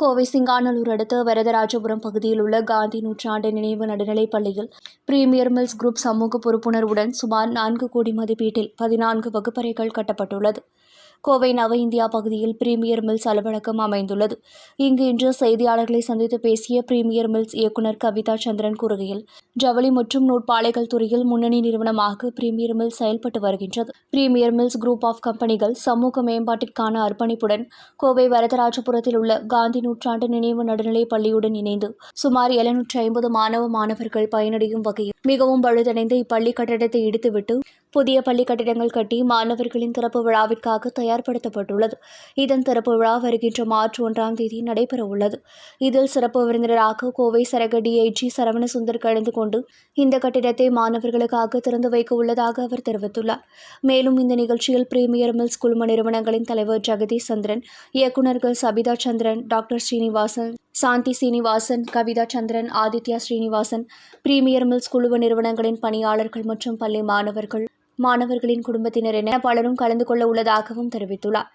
கோவை சிங்காநல்லூர் அடுத்த வரதராஜபுரம் பகுதியில் உள்ள காந்தி நூற்றாண்டு நினைவு நடுநிலைப் பள்ளியில் பிரீமியர் மில்ஸ் குரூப் சமூக பொறுப்புணர்வுடன் சுமார் நான்கு கோடி மதிப்பீட்டில் பதினான்கு வகுப்பறைகள் கட்டப்பட்டுள்ளது. கோவை நவ இந்தியா பகுதியில் பிரீமியர் மில்ஸ் அலுவலகம் அமைந்துள்ளது. இங்கு இன்று செய்தியாளர்களை சந்தித்து பேசிய பிரீமியர் மில்ஸ் இயக்குநர் கவிதா சந்திரன் கூறுகையில் ஜவுளி மற்றும் நூற்பாலைகள் துறையில் முன்னணி நிறுவனமாக பிரீமியர் மில்ஸ் செயல்பட்டு வருகின்றது. பிரீமியர் மில்ஸ் குரூப் ஆஃப் கம்பெனிகள் சமூக மேம்பாட்டிற்கான அர்ப்பணிப்புடன் கோவை வரதராஜபுரத்தில் உள்ள காந்தி நூற்றாண்டு நினைவு நடுநிலைப் பள்ளியுடன் இணைந்து சுமார் எழுநூற்றி ஐம்பது மாணவ மாணவர்கள் பயனடையும் வகையில் மிகவும் பழுதடைந்த இப்பள்ளி கட்டடத்தை இடித்துவிட்டு புதிய பள்ளி கட்டிடங்கள் கட்டி மாணவர்களின் திறப்பு விழாவிற்காக தயார்படுத்தப்பட்டுள்ளது. இதன் திறப்பு விழா வருகின்ற மார்ச் ஒன்றாம் தேதி நடைபெறவுள்ளது. இதில் சிறப்பு விருந்தினராக கோவை சரக டிஐஜி சரவணசுந்தர் கலந்து கொண்டு இந்த கட்டிடத்தை மாணவர்களுக்காக திறந்து வைக்க உள்ளதாக அவர் தெரிவித்துள்ளார். மேலும் இந்த நிகழ்ச்சியில் பிரீமியர் மில்ஸ் குழும நிறுவனங்களின் தலைவர் ஜெகதீஷ் சந்திரன் இயக்குநர்கள் Sabitha Chandran doctor Srinivasan Shanthi Srinivasan Kavitha Chandran Aditya Srinivasan Premier Mills குழுவ நிறுவனங்களின் பணியாளர்கள் மற்றும் பள்ளி மாணவர்கள் மாணவர்களின் குடும்பத்தினர் என பலரும் கலந்து கொள்ள உள்ளதாகவும் தெரிவித்துள்ளார்.